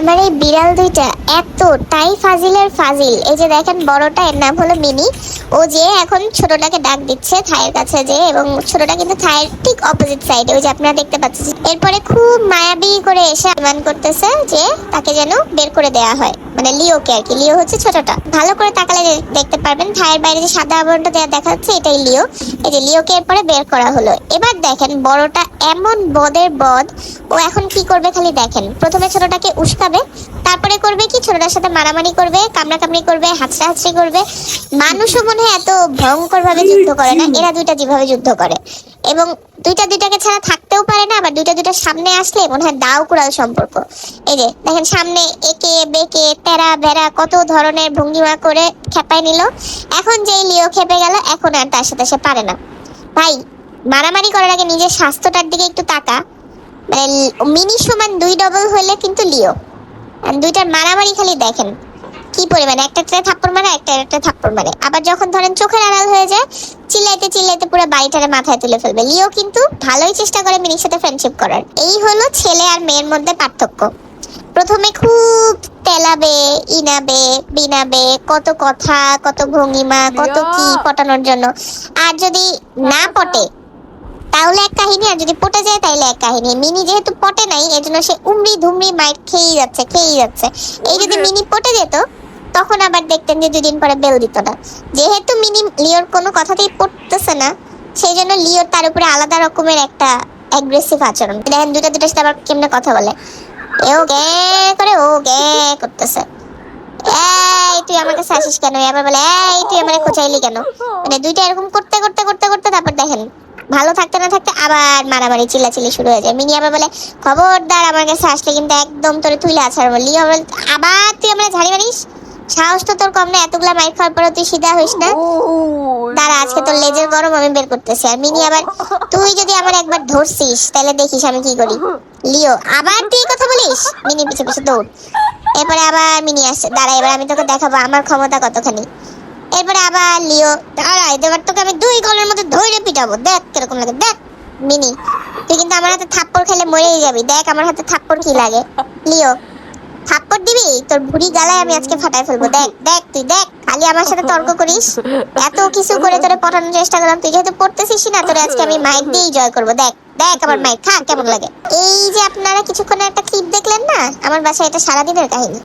আমার এই বিড়াল দুইটা এত তাই ফাজিলের ফাজিল। এই যে দেখেন, বড়টা, এর নাম হলো মিনি ও যে এখন ছোটটাকে ডাক দিচ্ছে থায়ের কাছে যে, এবং ছোটটা কিন্তু থায়ের ঠিক অপোজিট সাইডে ওই যে আপনারা দেখতে পাচ্ছেন এরপরে খুব মায়াবী করে এসে আহ্বান করতেছে যে তাকে যেন বের করে দেয়া হয়। মানে লিওকে আর কি, লিও হচ্ছে ছোটটা। ভালো করে তাকালে দেখতে পারবেন থায়ের বাইরে যে সাদা আবরণটা দেওয়া দেখা যাচ্ছে, এটাই লিও। এই যে লিওকে এরপরে বের করা হলো। এবার দেখেন, বড়টা এমন বদের বদ ও এখন কি করবে খালি দেখেন। প্রথমে ছোটটাকে উস্কাবে তারপরে করবে কি? ছোটটার সাথে মারামারি করবে কামড়াকামড়ি করবে হাঁচড়া হাঁচড়ি করবে। মানুষও মনে হয় এত ভয়ঙ্কর ভাবে যুদ্ধ করে না। এরা দুইটা যেভাবে যুদ্ধ করে। এবং দুইটা দুইটাকে ছাড়া থাকতেও পারে না আবার দুইটা দুইটা সামনে আসলে মনে হয় দাও কুড়াল সম্পর্ক। এই যে দেখেন সামনে একে বেকে তেরা বেড়া কত ধরনের ভঙ্গিমা করে খেপাই নিল। এখন যেই লিও খেপে গেল এখন আর তার সাথে সে পারে না। ভাই মারামারি করার আগে নিজের স্বাস্থ্যটার দিকে একটু তাকা। মানে মিনি সমান দুই ডবল হলে কিন্তু লিও। দুইটার মারামারি খালি দেখেন কি পরিমাণে একটা ট্রে থাপ্পড় মারে একটা একটা থাপ্পড় মারে। আবার যখন ধরেন চোখের আড়াল হয়ে যায় চিল্লাইতে চিল্লাইতে পুরো বাড়িটারে মাথায় তুলে ফেলবে। লিও কিন্তু ভালোই চেষ্টা করে মিনির সাথে ফ্রেন্ডশিপ করার। এই হলো ছেলে আর মেয়ের মধ্যে পার্থক্য। প্রথমে খুব তেলাবে ইনাবে বিনাবে কত কথা কত ভঙ্গিমা কত কি পটানোর জন্য। আর যদি না পটে তাহলে এক কাহিনী আর যদি পটে যায় তাহলে এক কাহিনী। মিনি যেহেতু পটে নাই এজন্য সে উমড়ি ধুমড়ি মাইট খেয়েই যাচ্ছে খেয়েই যাচ্ছে। এই যদি মিনি পটে যেত তখন আবার দেখতেন যে দুদিন পরে বেল দিত না। যেহেতু মিনি লিওর কোনো কথাতেই পড়তেছে না সেই জন্য লিওর তার উপরে আলাদা রকমের একটা অ্যাগ্রেসিভ আচরণ। দেখেন দুটা দুটার সাথে আবার কেমনে কথা বলে। এও গে করে ও গে করতেছে। এই তুই আমার কাছে আসিস কেন? আবার বলে এই তুই আমার খোঁচাইলি কেন? মানে দুইটা এরকম করতে করতে করতে করতে তারপর দেখেন ভালো থাকতে না থাকতে আবার মারামারি চিল্লাচিল্লি শুরু হয়ে যায়। মিনি আবার বলে খবরদার আমার কাছে আসলে কিন্তু একদম তোরে তুইলে বললি আবার আবার তুই আমরা ঝাড়ি মারিস? সাহস তো তোর কম না এতগুলা মাইক খাওয়ার পরে তুই সিধা হইস না? দাঁড়া আজকে তোর লেজের গরম আমি বের করতেছি। আর মিনি আবার তুই যদি আমার একবার ধরছিস তাহলে দেখিস আমি কি করি। লিও আবার তুই কথা বলিস? মিনি পিছে পিছে দৌড়। এরপরে আবার মিনি আসছে। দাঁড়া এবার আমি তোকে দেখাবো আমার ক্ষমতা কতখানি। এরপরে আবার লিও। দাঁড়া এবার তোকে আমি দুই গলের মধ্যে ধরে পিটাবো। দেখ কীরকম লাগে, দেখ, মিনি। তুই কিন্তু আমার হাতে থাপ্পড় খেলে মরেই যাবি। দেখ আমার হাতে থাপ্পড় কি লাগে। লিও, থাপ্পড় দিবি? তোর ভুড়ি গালায় আমি আজকে ফাটাই ফেলব। দেখ দেখ তুই, দেখ, খালি আমার সাথে তর্ক করিস। এত কিছু করে তোরে পটানোর চেষ্টা করলাম। তুই যেহেতু পড়তেছিস না, তোরে আজকে আমি মাইক দিয়েই জয় করব। দেখ দেখ আমার মাইক খা, কেমন লাগে। এই যে আপনারা কিছুক্ষণ একটা ক্লিপ দেখলেন না? আমার বাসায় এটা সারাদিনের কাহিনী।